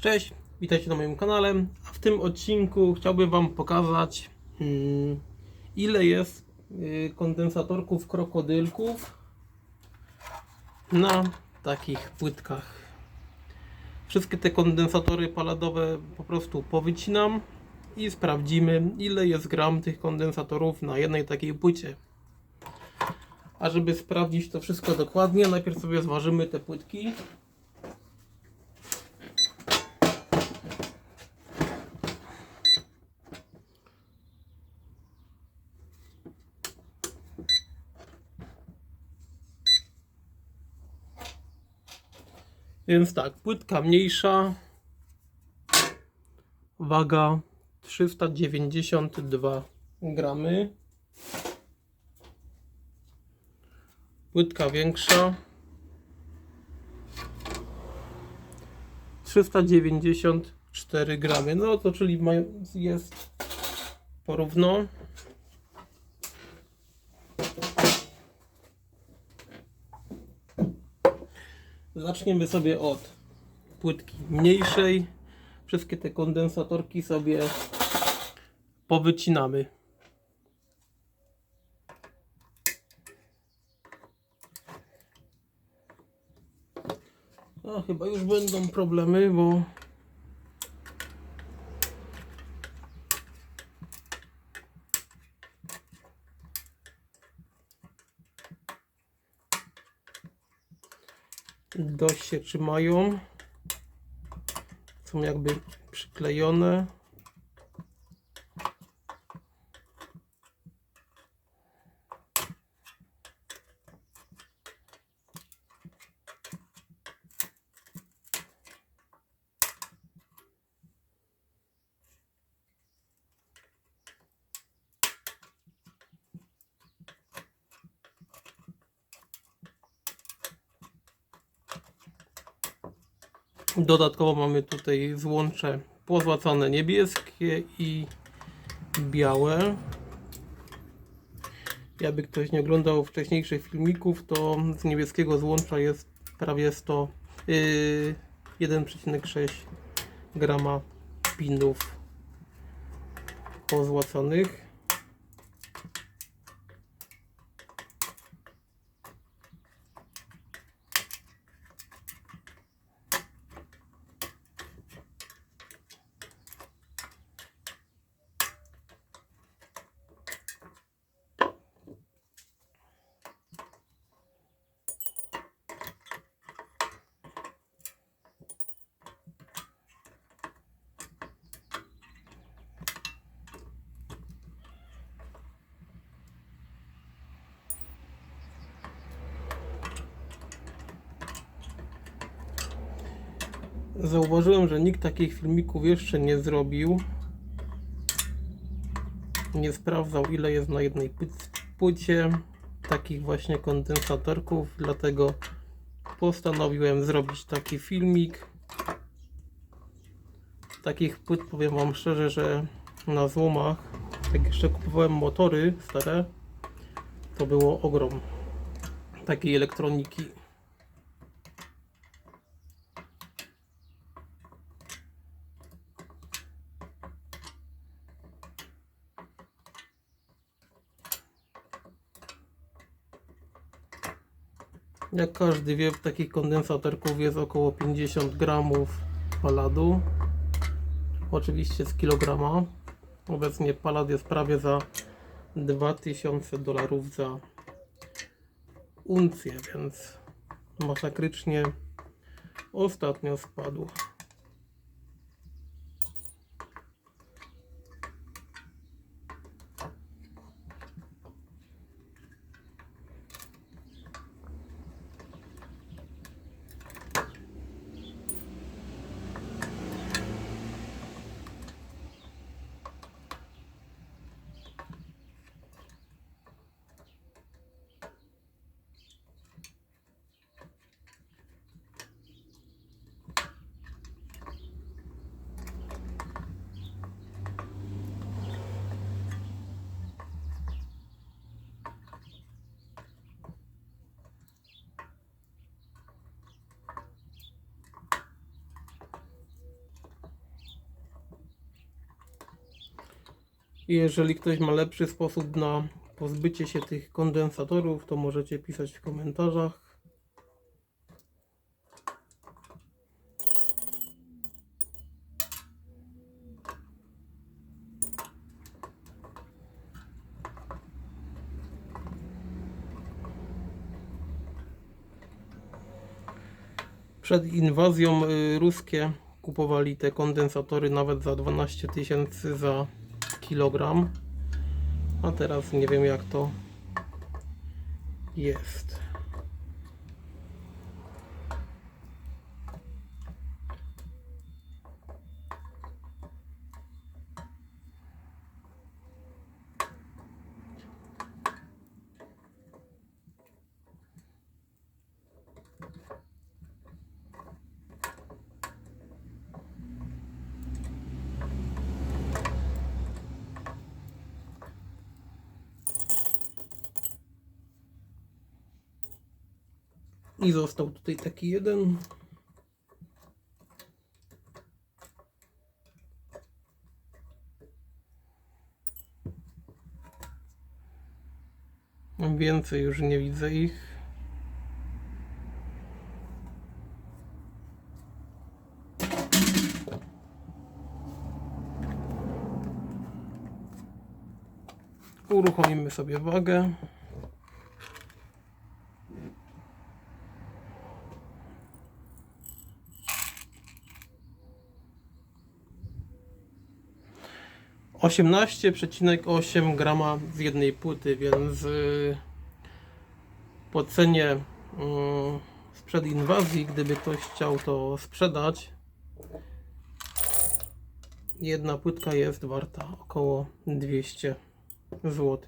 Cześć, witajcie na moim kanale. A w tym odcinku chciałbym Wam pokazać mm, ile jest y, kondensatorków krokodylków na takich płytkach. Wszystkie te kondensatory paladowe po prostu powycinam i sprawdzimy ile jest gram tych kondensatorów na jednej takiej płycie. A żeby sprawdzić to wszystko dokładnie, najpierw sobie zważymy te płytki. Więc tak, płytka mniejsza, waga 392 gramy. Płytka większa 394 gramy. No to czyli jest porówno. Zaczniemy sobie od płytki mniejszej. Wszystkie te kondensatorki sobie powycinamy. A chyba już będą problemy, bo dość się trzymają. Są jakby przyklejone. Dodatkowo mamy tutaj złącze pozłacane niebieskie i białe. Jakby ktoś nie oglądał wcześniejszych filmików, to z niebieskiego złącza jest prawie 100, yy, 1,6 grama pinów pozłacanych. Zauważyłem, że nikt takich filmików jeszcze nie zrobił. Nie sprawdzał ile jest na jednej płycie takich właśnie kondensatorków, dlatego postanowiłem zrobić taki filmik. Takich płyt powiem Wam szczerze, że na złomach, jak jeszcze kupowałem motory stare, to było ogrom takiej elektroniki. Jak każdy wie, w takich kondensatorków jest około 50 gramów paladu. Oczywiście z kilograma. Obecnie palad jest prawie za 2000 dolarów za uncję, więc masakrycznie ostatnio spadł. I jeżeli ktoś ma lepszy sposób na pozbycie się tych kondensatorów, to możecie pisać w komentarzach. Przed inwazją y, ruskie kupowali te kondensatory nawet za 12 tysięcy za kilogram. A teraz nie wiem jak to jest. I został tutaj taki jeden. Więcej już nie widzę ich. Uruchomimy sobie wagę. Osiemnaście przecinek osiem grama z jednej płyty, więc y, po cenie y, sprzed inwazji, gdyby ktoś chciał to sprzedać, jedna płytka jest warta około 200 zł.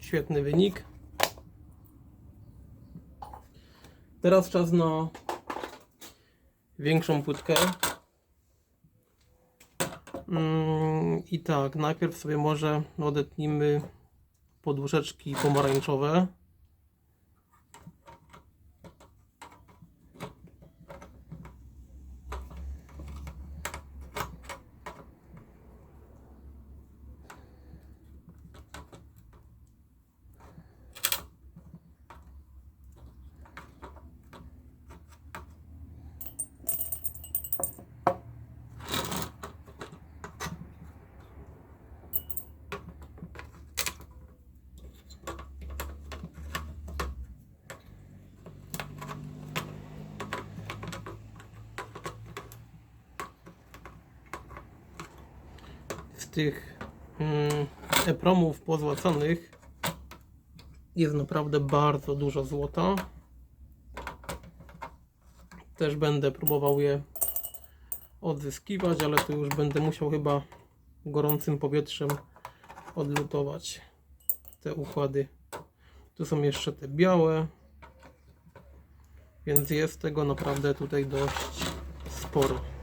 Świetny wynik. Teraz czas na większą płytkę. Mm, I tak, najpierw sobie może odetnijmy podłużeczki pomarańczowe. z tych mm, e-promów pozłacanych jest naprawdę bardzo dużo złota. Też będę próbował je odzyskiwać, ale to już będę musiał chyba gorącym powietrzem odlutować te układy. Tu są jeszcze te białe, więc jest tego naprawdę tutaj dość sporo.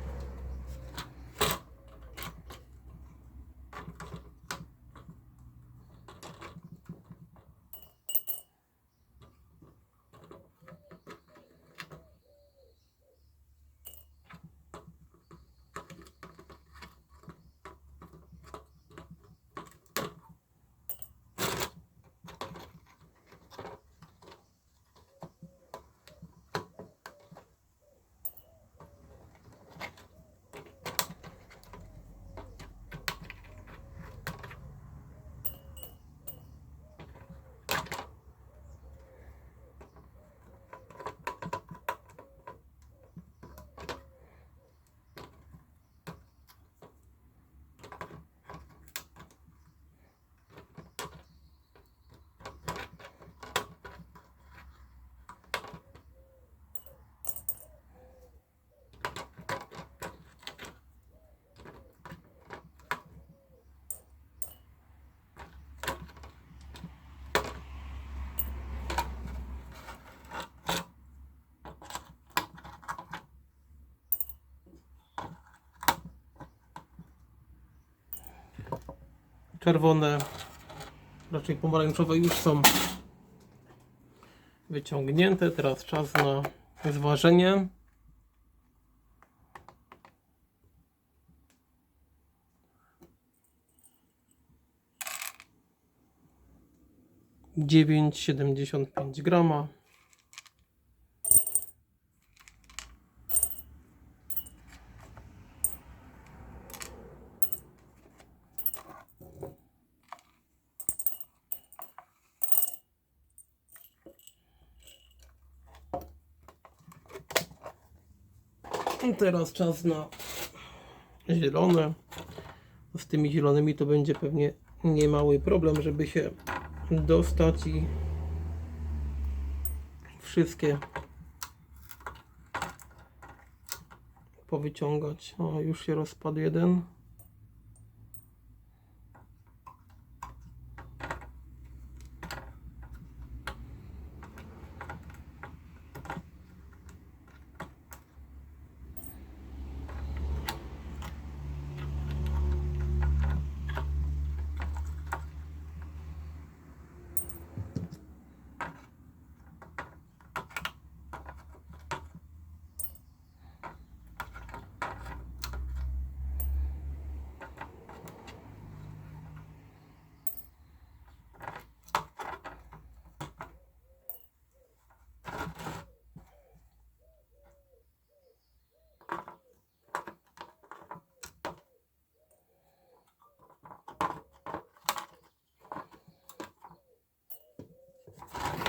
czerwone, raczej pomarańczowe już są wyciągnięte. Teraz czas na zważenie. dziewięć siedemdziesiąt pięć grama teraz czas na zielone. Z tymi zielonymi to będzie pewnie niemały problem, żeby się dostać i wszystkie powyciągać. O, już się rozpadł jeden.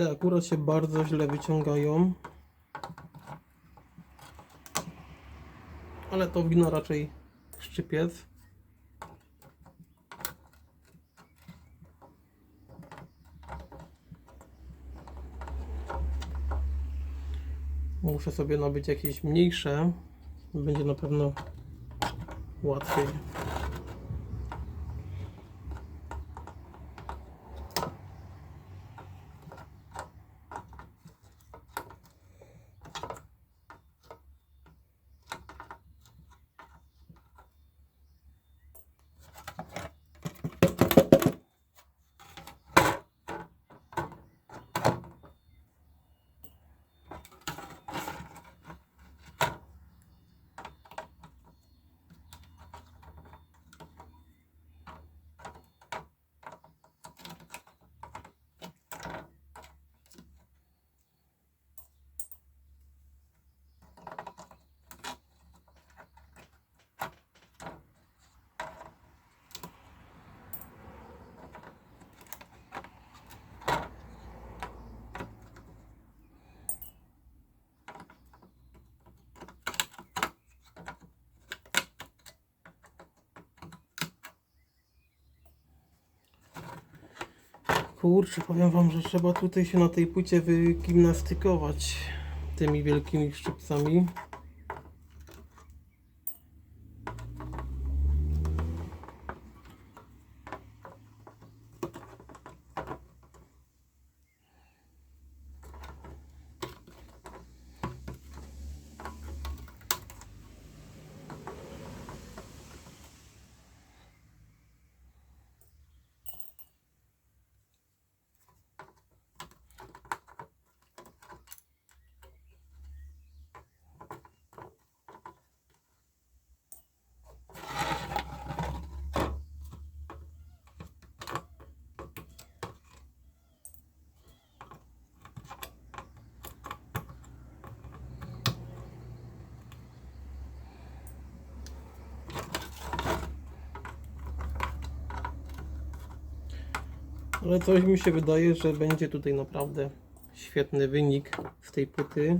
Te akurat się bardzo źle wyciągają. Ale to wina raczej szczypiec. Muszę sobie nabyć jakieś mniejsze. Będzie na pewno łatwiej. Kurczę, powiem wam, że trzeba tutaj się na tej płycie wygimnastykować tymi wielkimi szczypcami. Ale coś mi się wydaje, że będzie tutaj naprawdę świetny wynik z tej płyty.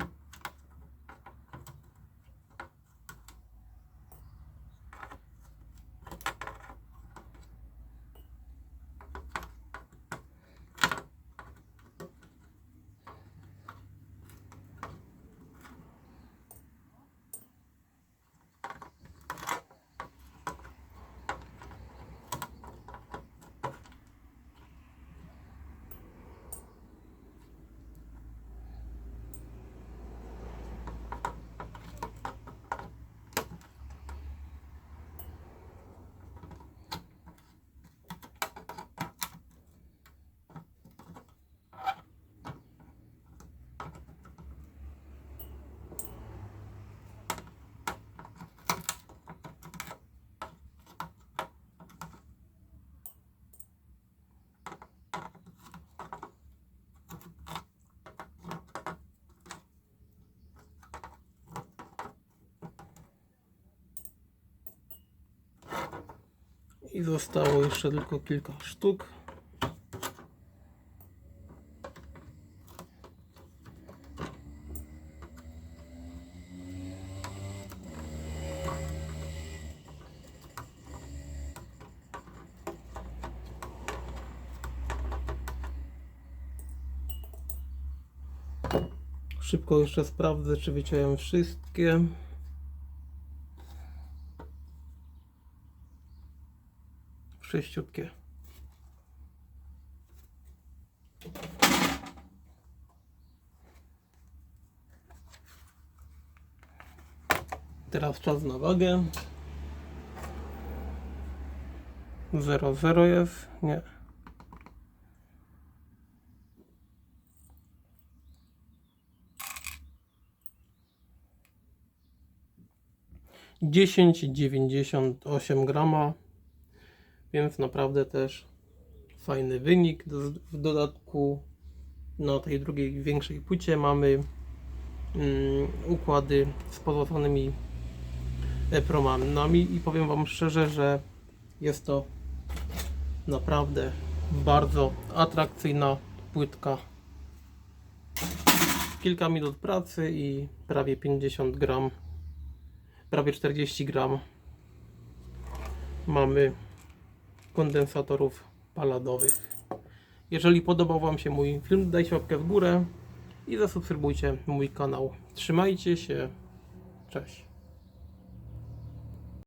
I zostało jeszcze tylko kilka sztuk. Szybko jeszcze sprawdzę, czy wyciąłem wszystkie. Sześciutkie. Teraz czas na wagę. 0,0 jest? Nie. Dziesięć dziewięćdziesiąt osiem grama, więc naprawdę też fajny wynik. W dodatku na tej drugiej większej płycie mamy mm, układy z pozostanymi promami i powiem Wam szczerze, że jest to naprawdę bardzo atrakcyjna płytka. Kilka minut pracy i prawie 50 gram, prawie 40 gram mamy kondensatorów paladowych. Jeżeli podobał Wam się mój film, dajcie łapkę w górę i zasubskrybujcie mój kanał. Trzymajcie się, cześć.